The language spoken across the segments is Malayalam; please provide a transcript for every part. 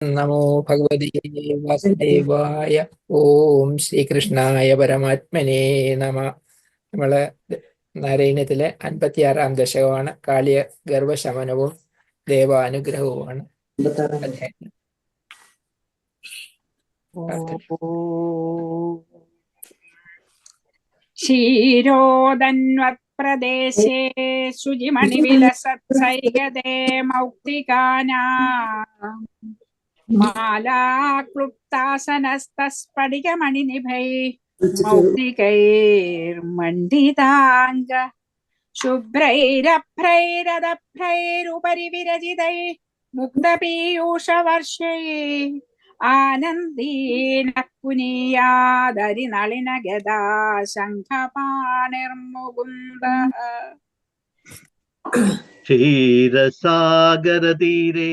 നമോ ഭഗവതി വാസുദേവായ ഓം ശ്രീകൃഷ്ണായ പരമാത്മനേ നമ. നമ്മൾ നാരായണത്തിലെ അൻപത്തിയാറാം ദശകമാണ്. കാളിയ ഗർഭശമനവും ദേവാനുഗ്രഹവുമാണ്. ക്ഷീരോദന്വപ്രദേശേ ശുചിമണിവിലസത്സൈകതേ മൗക്തികാനാ. മാലാക്ലുപ്താസനസ്തസ്ഫടികമണിനിഭൈ മൗക്തികൈർമണ്ഡിതാംഗ ശുഭ്രൈരഭ്രൈരദഭ്രൈരുപരി വിരചിതൈ മുക്തപീയൂഷവർഷൈ ആനന്ദീന പുനീയാദരി നളിന ഗദാ ശംഖപാണിർമുകുന്ദ ക്ഷീരസാഗരതീരെ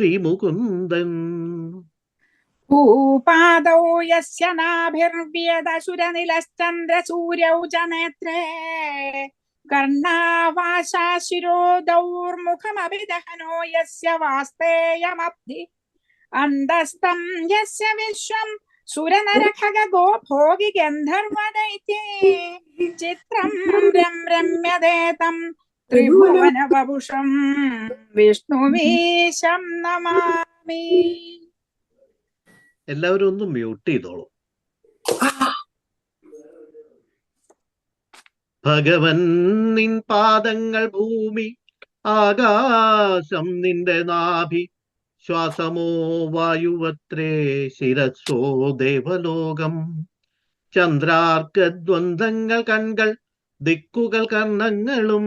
श्रीमुकुन्दन्। भूपादौ यस्य नाभिर्व्यदसुरनिलश्चन्द्रसूर्यौ च नेत्रे। कर्णावाशा शिरो यस्य वास्तेयमब्धि। अन्तस्तं यस्य सुरनरखगो भोगि गन्धर्वदैत्ये चित्रं रम्यते ത്രിഭുവനവപുഷം വിഷ്ണുവീശം നമാമി. എല്ലാവരും ഒന്ന് മ്യൂട്ട് ചെയ്തോളൂ. ഭഗവൻ നിൻ പാദങ്ങൾ ഭൂമി ആകാശം നിന്റെ നാഭി ശ്വാസമോ വായുവത്രേ ശിരസോ ദേവലോകം. ചന്ദ്രാർക്കദ്വന്ദ്ങ്ങൾ കൺകൾ ദിക്കുകൾ കർണങ്ങളും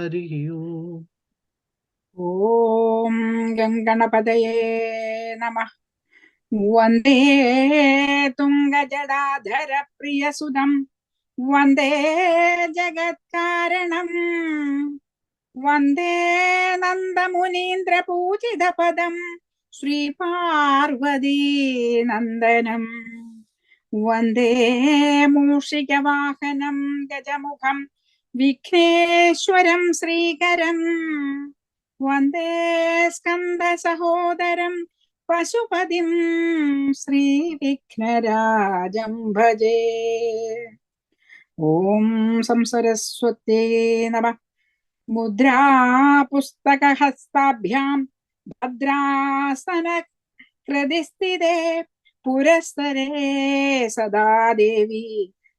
ഹരിയോ. ഓം ഗംഗണപതയേ നമ. വന്ദേ തുംഗജടാധര പ്രിയസുതം വന്ദേ ജഗത്കാരണം. വന്ദേ നന്ദമുനീന്ദ്രപൂജിതപദം. ശ്രീപാർവതീ നന്ദനം. വന്ദേ മൂഷികവാഹനം ഗജമുഖം. വിഘ്നേശ്വരം ശ്രീകരം. വന്ദേ സ്കന്ദസഹോദരം പശുപതിം ശ്രീവിഘ്നരാജം ഭജേ. ഓം സംസരസ്വത്യേ നമ. മുദ്രാ പുസ്തകഹസ്താഭ്യാം ഭദ്രാസന ഹൃദിസ്ഥിതേ പുരസ്തരേ സദാ ദേവി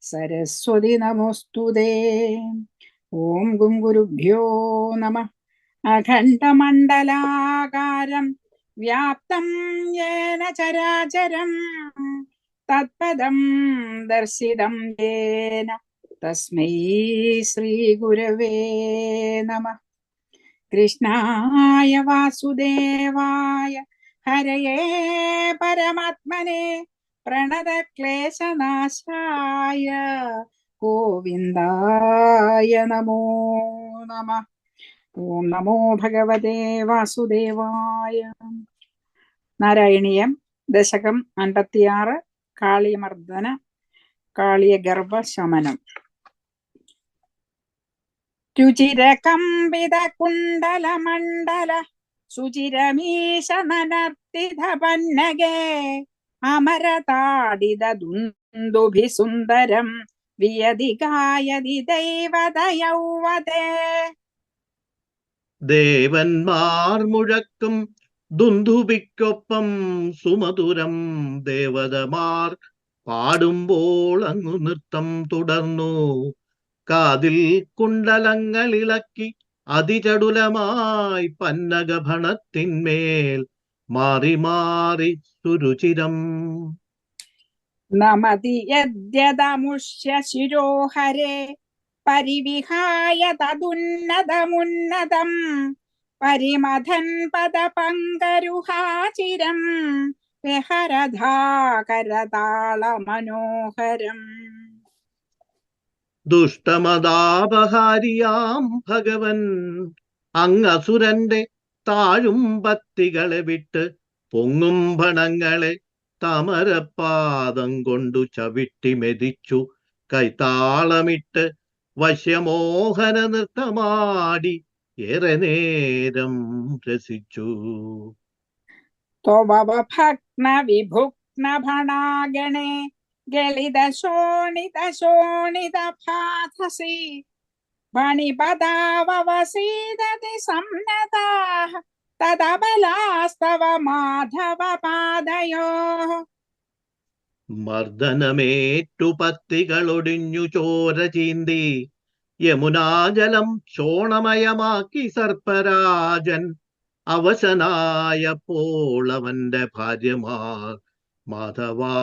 സരസ്വതി നമോസ്തുതേ ഓം ഗും ഗുരുഭ്യോ നമ. അഖണ്ഡമണ്ഡലാകാരം വ്യാപ്തം യേന ചരാചരം. തത്പദം ദർശിതം യേന. തസ്മൈ ശ്രീഗുരവേ നമ. കൃഷ്ണായ വാസുദേവായ ഹരയേ പരമാത്മനെ. പ്രണതക്ലേശനാശായ ഗോവിന്ദായ നമോ നമ. ഓം നമോ ഭഗവതേ വാസുദേവായ. നാരായണീയം ദശകം അൻപത്തിയാറ് കാളിയമർദ്ദന കാളിയഗർഭശമനം. രുചിരകമ്പിത കുണ്ടല മണ്ഡല സുചിരമീശ നനർത്തിധ പന്നകേ. അമരതാടിത വിയതി ഗായതി ദൈവതയൗവതേ ദേവന്മാർ മുഴക്കും ദുന്ദുബിക്കൊപ്പം സുമധുരം ദേവതമാർ പാടുമ്പോൾ അങ്ങു നൃത്തം തുടർന്നു. കാതിൽ കുണ്ടലങ്ങളിളക്കി അതിചടുലമായി പന്നഗഭണത്തിന്മേൽ മാറി മാറി സുരുചിരം. നമതി യദ്യതമുഷ്യ ശിരോഹരേ പരിവിഹായ തതുന്നതമുന്നതം പരിമഥൻ പദപങ്കരുഹാചിരം വിഹരധാകരതാളമനോഹരം ദുഷ്ടമതാപഹാരിയാം ഭഗവൻ അങ്ങസുരന്റെ താഴും പത്തികളെ വിട്ട് പൊങ്ങും ഭണങ്ങളെ തമരപാദം കൊണ്ടു ചവിട്ടി മെതിച്ചു കൈത്താളമിട്ട് വശ്യമോഹന നൃത്തമാടി ഏറെ നേരം രസിച്ചു. ഭണാഗണേ ഗളിത ശോണിത ശോണിത ഭാധസി സംനതാഃ തദബലാസ്തവ മാധവ പാദയോ മർദ്ദനമേറ്റു പത്തികളൊടിഞ്ഞു ചോര ചീന്തി യമുനാജലം ചോണമയമാക്കി സർപ്പരാജൻ. അവശനായപ്പോൾ അവന്റെ ഭാര്യമാർ മാധവാ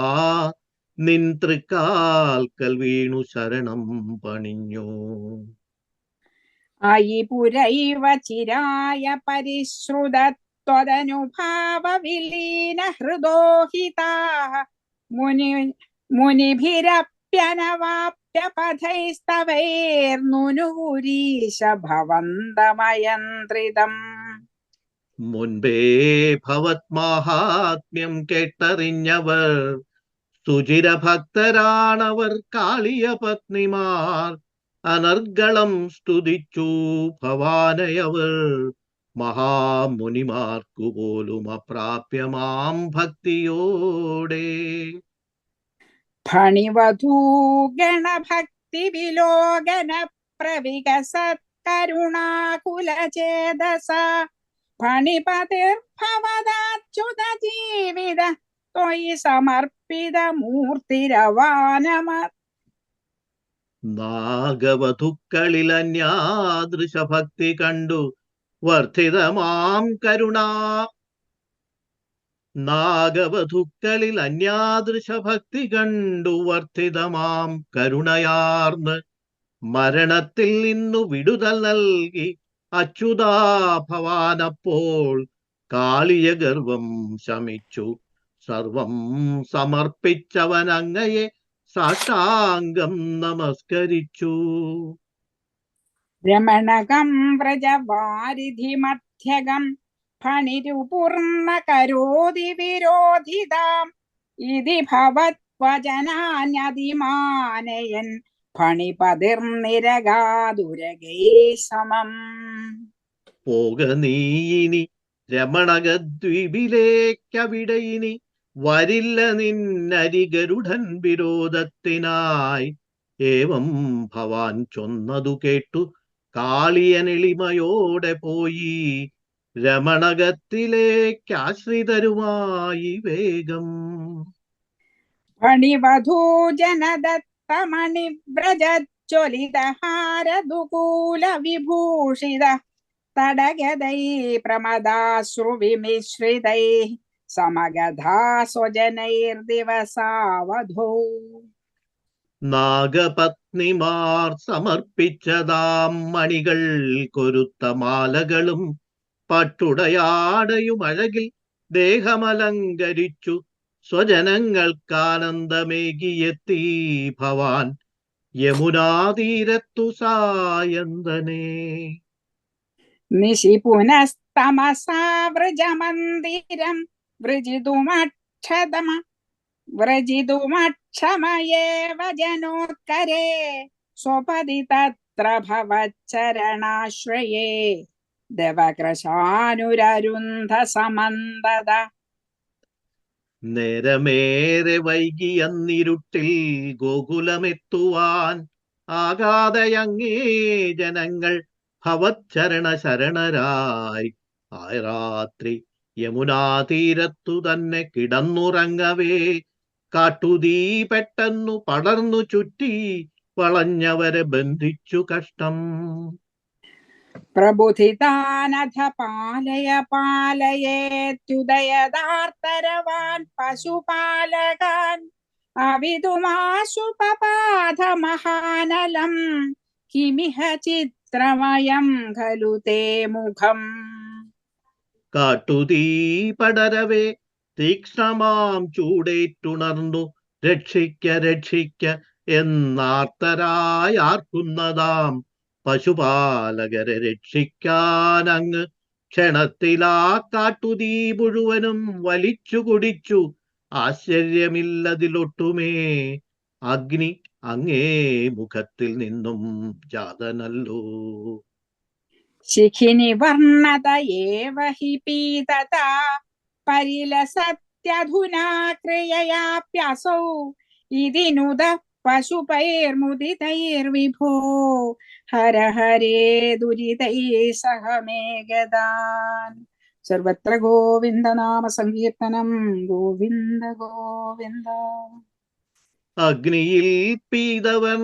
നിൻ തൃക്കാൽക്കൽ വീണു ശരണം പണിഞ്ഞു. അയി പുരൈവ ചിരായ പരിശ്രുത ത്വദനുഭാവ വിലീന ഹൃദോഹിത മുനി മുനിഭിരപ്യനവാപ്യ പഥൈസ്തവൈർനുനൂരീശ ഭവന്തമയന്ത്രിതം. മുൻപേ ഭവത് മാഹാത്മ്യം കേട്ടറിഞ്ഞവർ സുചിരഭക്തരാണവർ കാളിയ പത്നിമാർ അനർഗളം സ്തുതിച്ചു. ഭവാനയവർ മഹാമുനിമാർക്കു പോലും അപ്രാപ്യമാം ഭക്തിയോടെ. ഫണിവധൂഗണഭക്തി വിലോകന പ്രവികസത് കരുണാകുലചേതസ ഫണിപതിർഭവദാച്യുത ജീവിത ത്വയി സമർപ്പിത മൂർത്തിരവാനമ നാഗവധുക്കളിൽ അന്യാദൃശഭക്തി കണ്ടു. വർദ്ധിതമാം കരുണാ. നാഗവധുക്കളിൽ അന്യാദൃശഭക്തി കണ്ടു. വർദ്ധിതമാം കരുണയാർന്ന് മരണത്തിൽ നിന്നു വിടുതൽ നൽകി. അച്യുതാ ഭവാനപ്പോൾ കാളിയ ഗർവം ശമിച്ചു. സർവം സമർപ്പിച്ചവൻ അങ്ങയെ സാഷ്ടാംഗം നമസ്കരിച്ചു. രമണകം വ്രജവാരിധിമധ്യകം ഫണിരുപൂർണ കരോതി വിരോധിതാം. ഇതി ഭവത്വചനാന്യതിമാനയൻ ഫണിപതിർനിരകാതുരകേ സമം. പോക നീയിനി രമണകദ്വീപിലേക്കവിടെ ഇനി വരില്ല നിന്നരികരുടൻ വിരോധത്തിനായി. ഏവം ഭവാൻ ചൊന്നതു കേട്ടു. കാളിയനെളിമയോടെ പോയി. രമണകത്തിലേക്കാശ്രിതരുമായി വേഗം. ചൊലിതഹാരദുകൂല വിഭൂഷിത തടഗതൈ പ്രമദാശ്രുവിമിശ്രിതൈ. സമഗധാ സ്വജനൈർദിവസാവധോ നാഗപത്നിമാർ സമർപ്പിച്ചതാം മണികൾ കൊരുത്ത മാലകളും പട്ടുടയാടയും അഴകിൽ ദേഹമലങ്കരിച്ചു സ്വജനങ്ങൾക്കാനന്ദമേകിയെത്തി ഭവാൻ യമുനാതീരത്തു സായന്തനേ നിശി പുനസ്തമസാ വ്രജമന്ദിരം വ്രജിതുമക്ഷതമ വ്രജിതുമക്ഷമയേവ ജനോത്കരേ സ്വപതി തത്ര ഭവച്ചരണാശ്രയേ ദവകൃശാനുരരുന്ധ സമന്തത നേരമേറെ വൈകിയന്നിരുട്ടിൽ ഗോകുലമെത്തുവാൻ ആകാതയങ്ങേ ജനങ്ങൾ ഭവച്ചരണ ശരണരായി ആ രാത്രി യമുനാ തീരത്തു തന്നെ കിടന്നുറങ്ങവേ. കാട്ടുതീ പെട്ടെന്നു പടർന്നു ചുറ്റി വളഞ്ഞവരെ ബന്ധിച്ചു കഷ്ടം. പ്രബുധിതാനഥ പാലയ പാലയേത്യുദയദാർത്തരവാൻ പശുപാലകാൻ. അവിതുമാശുപപാധമഹാനലം കിമിഹ ചിത്രമയം ഖലു തേ മുഖം. കാട്ടുതീ പടരവേ തീക്ഷ്ണമാം ചൂടേറ്റുണർന്നു. രക്ഷിക്ക രക്ഷിക്ക എന്നാർത്തരായാർക്കുന്നതാം പശുപാലകരെ രക്ഷിക്കാൻ അങ്ങ് ക്ഷണത്തിലാ കാട്ടുതീ മുഴുവനും വലിച്ചു കുടിച്ചു. ആശ്ചര്യമില്ലതിലൊട്ടുമേ. അഗ്നി അങ്ങേ മുഖത്തിൽ നിന്നും ജാതനല്ലോ. ശിഖിനി വർണത ഏവ പരിലസത്യധുനാ ക്രിയയാപ്യസൗ ഇതിനുദ പശുപൈർമുദിതൈർവിഭോ ഹര ഹരേ ദുരിതൈ സഹ സർവത്ര ഗോവിന്ദ നാമ സങ്കീർത്തനം ഗോവിന്ദ ഗോവിന്ദ. അഗ്നിയിൽ പീതവൻ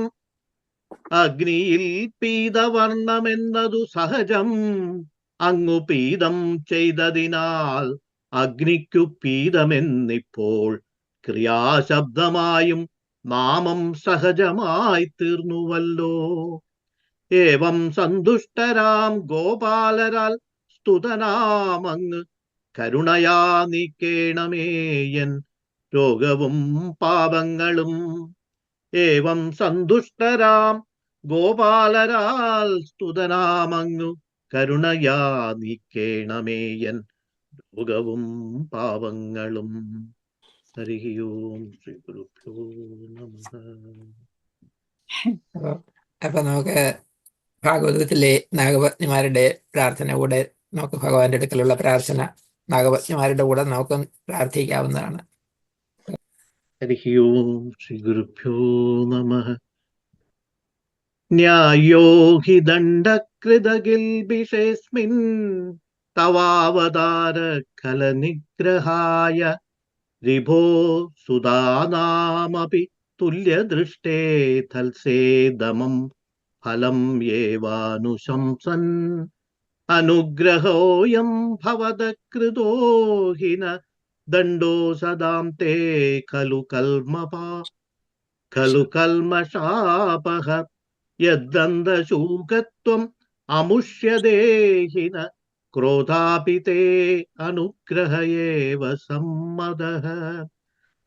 അഗ്നിയിൽ പീതവർണമെന്നതു സഹജം. അങ്ങു പീതം ചെയ്തതിനാൽ അഗ്നിക്കു പീതമെന്നിപ്പോൾ ക്രിയാശബ്ദമായും നാമം സഹജമായി തീർന്നുവല്ലോ. ഏവം സന്തുഷ്ടരാം ഗോപാലരാൽ സ്തുതനാമങ്ങ് കരുണയാ നീക്കേണമേയൻ രോഗവും പാപങ്ങളും. ഏവം സന്തുഷ്ടരാം ഗോപാലരാൽ സ്തുതനാമങ്ങു കരുണയാ നീക്കേണമേയൻ രോഗവും പാവങ്ങളും ഹരി ഓം ശ്രീ ഗുരുഭ്യോ നമഃ. അപ്പൊ നമുക്ക് ഭാഗവതത്തിലെ നാഗപത്നിമാരുടെ പ്രാർത്ഥന കൂടെ നമുക്ക് ഭഗവാന്റെ അടുക്കലുള്ള പ്രാർത്ഥന നാഗപത്നിമാരുടെ കൂടെ നമുക്ക് പ്രാർത്ഥിക്കാവുന്നതാണ്. ഹരി ഓം ശ്രീ ഗുരുഭ്യോ നമഃ. ന്യായോ ഹി ദണ്ഡകൃതഗിൽബിഷേസ്മിൻ തവാവതാര കലനിഗ്രഹായ രിഭോ സുതാനാമപി തുല്യദൃഷ്ടേ തൽസേദമം ഫലം യേവാനുശംസൻ അനുഗ്രഹോയം ഭവതകൃതോ ഹിന ദണ്ഡോ സദാം തേ ഖലു കൽമപാ ഖലു കൽമഷാപഹ यद्दन्तशूकत्वम् अमुष्यदेहिन क्रोधापि ते अनुग्रह एव सम्मदः।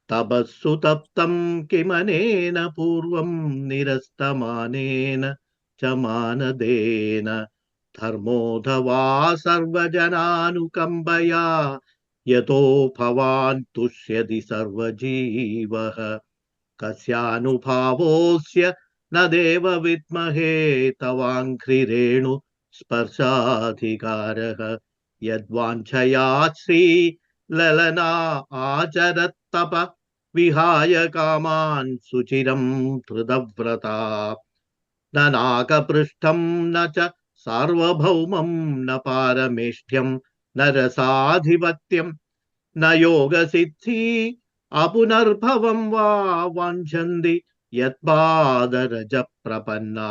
तपस्सु तप्तम् किमनेन पूर्वम् निरस्तमानेन च मानदेन। धर्मोधवा सर्वजनानुकम्पया यतो भवान् तुष्यति सर्वजीवः। कस्यानुभावोऽस्य न देव विद्महे तवाङ्घ्रिरेणु स्पर्शाधिकार। यद्वाञ्छया श्री ललना आचर तप विहाय काम सुचिरं हृदव्रता न नाकपृष्ठं न च न पारमेष्यम न रिपत्यम न योगसिद्धि अपुनर्भव वा वाञ्छन्ति यदाद प्रपन्ना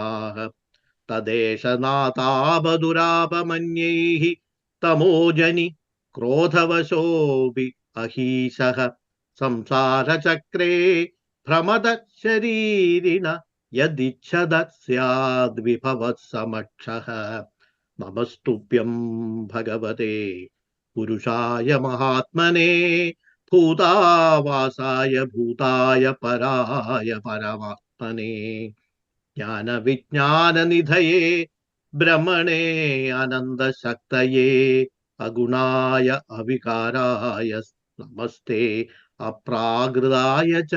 तदेश तदेशनाथापदुरापमन्यैः तमोजनि अहीश संसार चक्रे भ्रमद शरीरिण यदिछद स्याद्विभवः नमस्तुभ्यं भगवते पुरुषाय महात्मने भूतावासाय, भूताय पराय परमात्मने, ज्ञानविज्ञाननिधये, ब्रह्मणे, आनन्दशक्तये, अगुणाय अविकाराय, नमस्ते, अप्राकृताय च,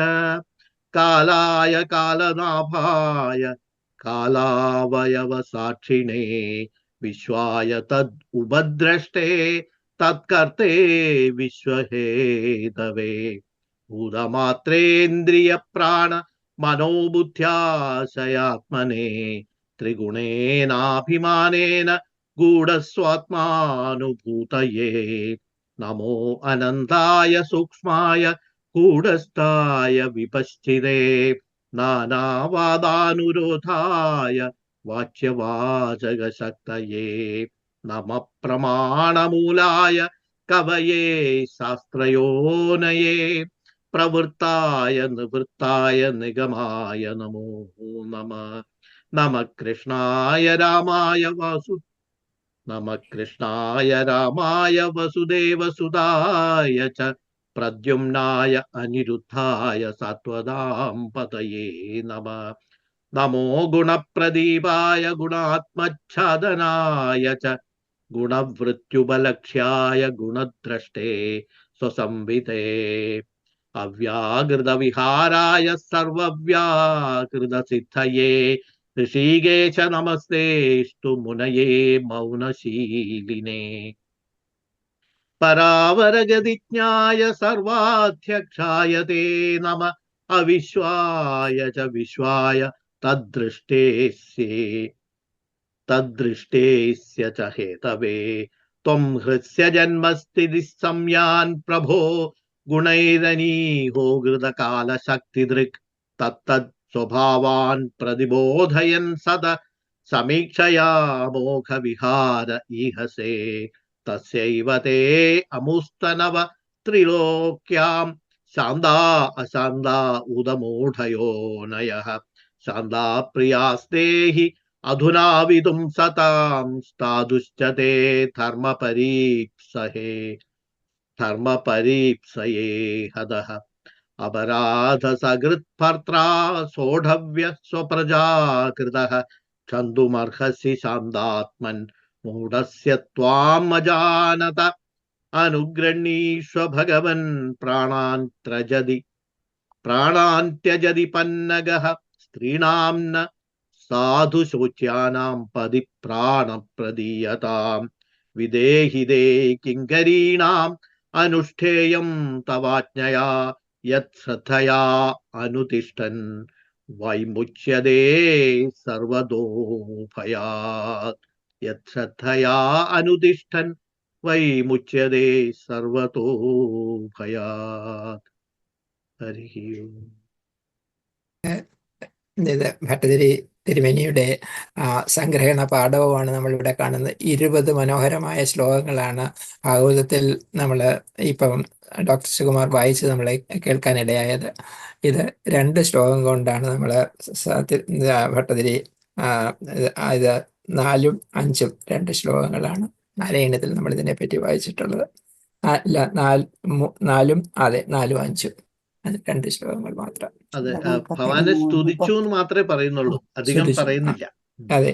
कालाय कालनाभाय, कालावयवसाक्षिणे, विश्वाय तद् उपद्रष्टे तत्कर्ते विश्वहेतवे। भूतमात्रेन्द्रियप्राण मनोबुद्ध्याशयात्मने त्रिगुणेनाभिमानेन गूढस्वात्मानुभूतये। नमो अनन्ताय सूक्ष्माय गूढस्थाय विपश्चिरे नानावादानुरोधाय वाच्यवाचकशक्तये। നമ പ്രമാണമൂലായ കവയേ ശാസ്ത്രയോനയേ. പ്രവൃത്തായ നിവൃത്തായ നിഗമായ നമോ നമ. നമ കൃഷ്ണായ രാമായ വാസു നമ കൃഷ്ണായ രാമായ വസുദേവസുതായ ച. പ്രദ്യുമ്നായ അനിരുദ്ധായ സത്വതാം പതയേ നമ. നമോ ഗുണപ്രദീപായ ഗുണാത്മച്ഛാദനായ ച. गुणवृत्युपलक्ष्याय गुणद्रष्टे स्वसंविते। अव्याकृतविहाराय सर्वव्याकृतसिद्धये। ऋषिकेश नमस्तेस्तु मुनये मौनशीलिने। परावरगतिज्ञाय सर्वाध्यक्षाय ते नम। अविश्वाय च विश्वाय तद्दृष्टेस्ये तदृष्टे च हेतवे। त्वं हृस्य जन्मस्थितिः संयान् प्रभो गुणैरनीहो घृतकालशक्तिदृक्। तत्तत् स्वभावान् प्रतिबोधयन् सद। समीक्षया मोघविहार इहसे। तस्यैव ते अमुस्तनव त्रिलोक्यां शान्दा अशान्दा उदमूढयो नयः शान्दा प्रियास्ते हि अधुना विदुंसतांस्तादुश्च ते धर्मपरीप्सहे। धर्मपरीप्सये हदः। अपराधसकृत्भर्त्रा सोढव्यः स्वप्रजा कृतः क्षन्तुमर्हसि शान्तात्मन् मूढस्य त्वामजानत अनुगृह्णीष्व भगवन् प्राणान् त्यजति प्राणान् त्यजति पन्नगः। स्त्रीणाम् न സാധുശോച്യാനാം പതി പ്രാണപ്രദീയതാം വിദേഹിതേ കിങ്കരീണാം അനുഷ്ഠേയം തവാജ്ഞയാ യത് അനുതിഷ്ഠൻ. വൈമുച്യതേ സർവദോ ഭയാത് യത് ശ്രദ്ധയാ അനുതിഷ്ഠൻ. വൈമുച്യതേ സർവതോ ഭയാത് ഹരി ഓം. ഭട്ടതിരി തിരുമേനിയുടെ സംഗ്രഹണ പാഠവുമാണ് നമ്മളിവിടെ കാണുന്നത്. ഇരുപത് മനോഹരമായ ശ്ലോകങ്ങളാണ് ഭാഗവതത്തിൽ നമ്മൾ ഇപ്പം ഡോക്ടർ സുകുമാർ വായിച്ച് നമ്മളെ കേൾക്കാനിടയായത്. ഇത് രണ്ട് ശ്ലോകം കൊണ്ടാണ് നമ്മൾ ഭട്ടതിരി ഇത് നാലും അഞ്ചും രണ്ട് ശ്ലോകങ്ങളാണ് നാലേണത്തിൽ നമ്മൾ ഇതിനെപ്പറ്റി വായിച്ചിട്ടുള്ളത് നാലും അതെ നാലും അഞ്ചും. അത് രണ്ട് ശ്ലോകങ്ങൾ മാത്രം. അതെ അല്ല, ഭവാനെ സ്തുതിച്ചു എന്ന് മാത്രമേ പറയുന്നുള്ളൂ. അധികം പറയുന്നില്ല. അതെ.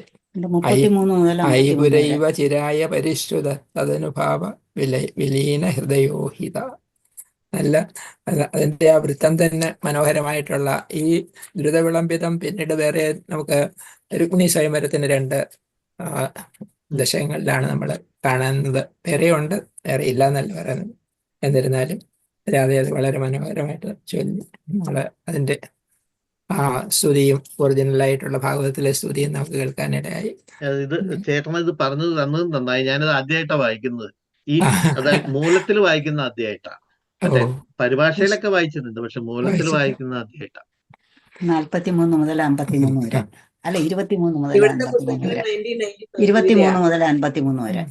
ഐപുരൈവ ചിരായ പരിശ്രുത തദനുഭാവ വില വിലീന ഹൃദയോഹിത. നല്ല അത് അതിന്റെ ആ വൃത്തം തന്നെ മനോഹരമായിട്ടുള്ള ഈ ദ്രുതവിളംബിതം പിന്നീട് വേറെ നമുക്ക് രുക്മിണി സ്വയംവരത്തിന് രണ്ട് ദശകങ്ങളിലാണ് നമ്മൾ കാണുന്നത്. വേറെയുണ്ട് വേറെ ഇല്ല എന്നല്ല പറയുന്നത്. എന്നിരുന്നാലും രാധെ അത് വളരെ മനോഹരമായിട്ട് ചൊല്ലി. നമ്മളെ അതിന്റെ ആ സ്തുതിയും ഒറിജിനലായിട്ടുള്ള ഭാഗവതത്തിലെ സ്തുതിയും നമുക്ക് കേൾക്കാനിടയായി. ഇത് ചേട്ടൻ ഇത് പറഞ്ഞത് തന്നത് നന്നായി. ഞാനത് ആദ്യമായിട്ടാ വായിക്കുന്നത്. ഈ അതായത് മൂലത്തിൽ വായിക്കുന്ന ആദ്യമായിട്ടാ അതെ പരിഭാഷയിലൊക്കെ വായിച്ചിട്ടുണ്ട് പക്ഷെ മൂലത്തിൽ. വായിക്കുന്ന ആദ്യമായിട്ടാ നാല്പത്തിമൂന്ന് മുതൽ അമ്പത്തിമൂന്ന് വരെ. അല്ല ഇരുപത്തിമൂന്ന് മുതൽ ഇവിടുത്തെ അമ്പത്തിമൂന്ന് വരെ. പുസ്തകത്തിൽ 1995 ഇരുപത്തിമൂന്ന് മുതൽ അൻപത്തിമൂന്ന് വരെ.